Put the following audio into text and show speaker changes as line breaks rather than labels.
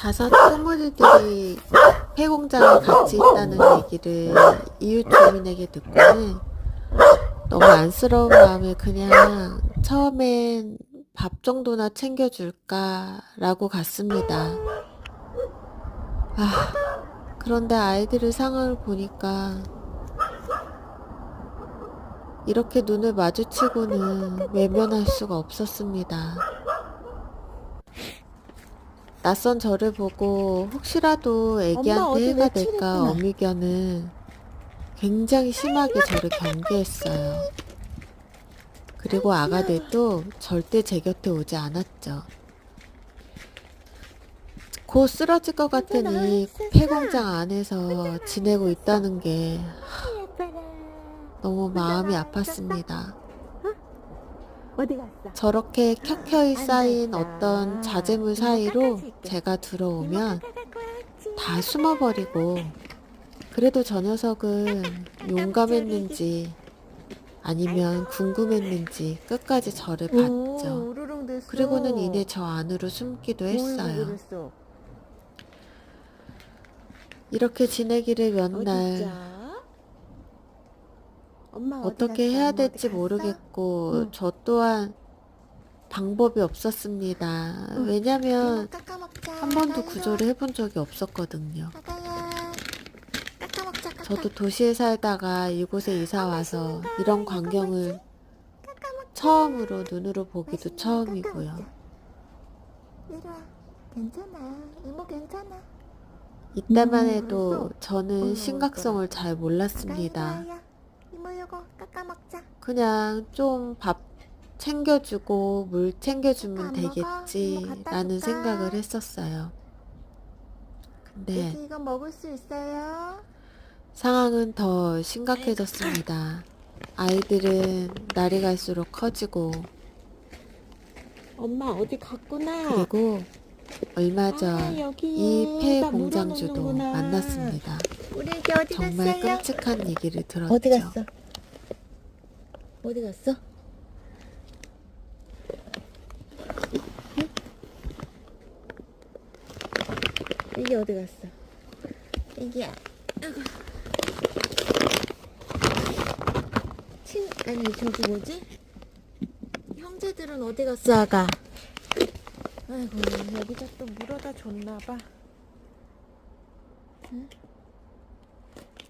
다섯 꼬물이들이 폐공장에 같이 있다는 얘기를 이웃 주민에게 듣고는 너무 안쓰러운 마음에 그냥 처음엔 밥 정도나 챙겨줄까라고 갔습니다. 아, 그런데 아이들의 상황을 보니까 이렇게 눈을 마주치고는 외면할 수가 없었습니다. 낯선 저를 보고 혹시라도 애기한테 해가 될까. 어미견은 굉장히 심하게 저를 경계했어요. 그리고 아가들도 절대 제 곁에 오지 않았죠. 곧 쓰러질 것 같으니 폐공장 안에서 지내고 있다는 게 너무 마음이 아팠습니다.
어디 갔어?
저렇게 켜켜이 쌓인 어떤 자재물 사이로 제가 들어오면 다 숨어버리고 그래도 저 녀석은 용감했는지 아니면 궁금했는지 끝까지 저를 봤죠. 그리고는 이내 저 안으로 숨기도 했어요. 이렇게 지내기를 몇 날?
엄마
어떻게? 해야 될지? 모르겠고
응.
저 또한 방법이 없었습니다.
응.
왜냐면. 한 번도. 구조를 해본 적이 없었거든요. 저도 도시에 살다가 이곳에 이사 와서 이런 광경을. 처음으로 눈으로 보기도 처음이고요. 이때만
음,
해도? 저는 심각성을 잘 몰랐습니다.
깎아먹자.
그냥 좀 밥 챙겨주고 물 챙겨주면
안 먹어? 갖다 줄까?
생각을 했었어요. 근데
애기 이거 먹을 수 있어요?
상황은 더 심각해졌습니다. 아이들은 날이 갈수록 커지고
엄마 어디 갔구나.
그리고 얼마 전
아, 여기에
이 폐
나
공장주도
물어놓는구나.
만났습니다.
우리 애기 어디
정말
갔어요?
끔찍한 얘기를 들었죠.
어디 갔어? 어디 갔어? 응? 애기 어디 갔어? 아이고. 친 아니 저기 뭐지? 형제들은 어디 갔어 아가? 아이고 여기다 또 물어다 줬나봐. 응?